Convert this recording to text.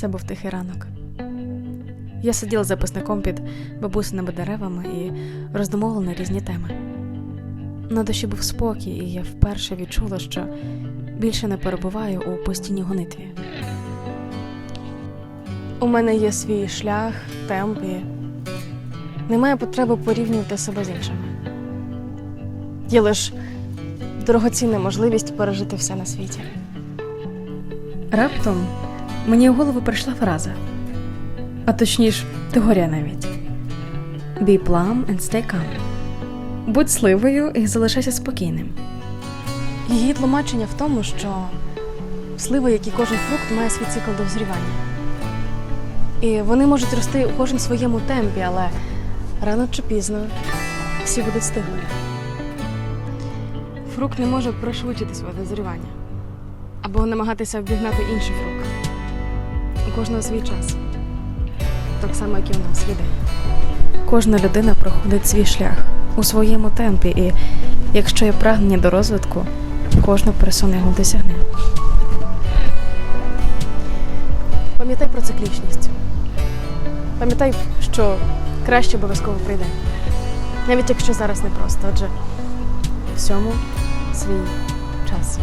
Це був тихий ранок. Я сиділа записником під бабусиними деревами і роздумовувала на різні теми. На душі був спокій, і я вперше відчула, що більше не перебуваю у постійній гонитві. У мене є свій шлях, темп і немає потреби порівнювати себе з іншими. Є лише дорогоцінна можливість пережити все на світі. Раптом мені в голову прийшла фраза, а точніше, теорія навіть. Be plum and stay calm. Будь сливою і залишайся спокійним. Її тлумачення в тому, що слива, як і кожен фрукт, має свій цикл дозрівання. І вони можуть рости у кожен своєму темпі, але рано чи пізно всі будуть стигли. Фрукт не може пришвидшити своє дозрівання або намагатися обігнати інший фрукт. У кожного свій час, так само, як і у нас людей. Кожна людина проходить свій шлях у своєму темпі, і якщо є прагнення до розвитку, кожна персона його досягне. Пам'ятай про циклічність. Пам'ятай, що краще обов'язково прийде. Навіть якщо зараз непросто, адже всьому свій час.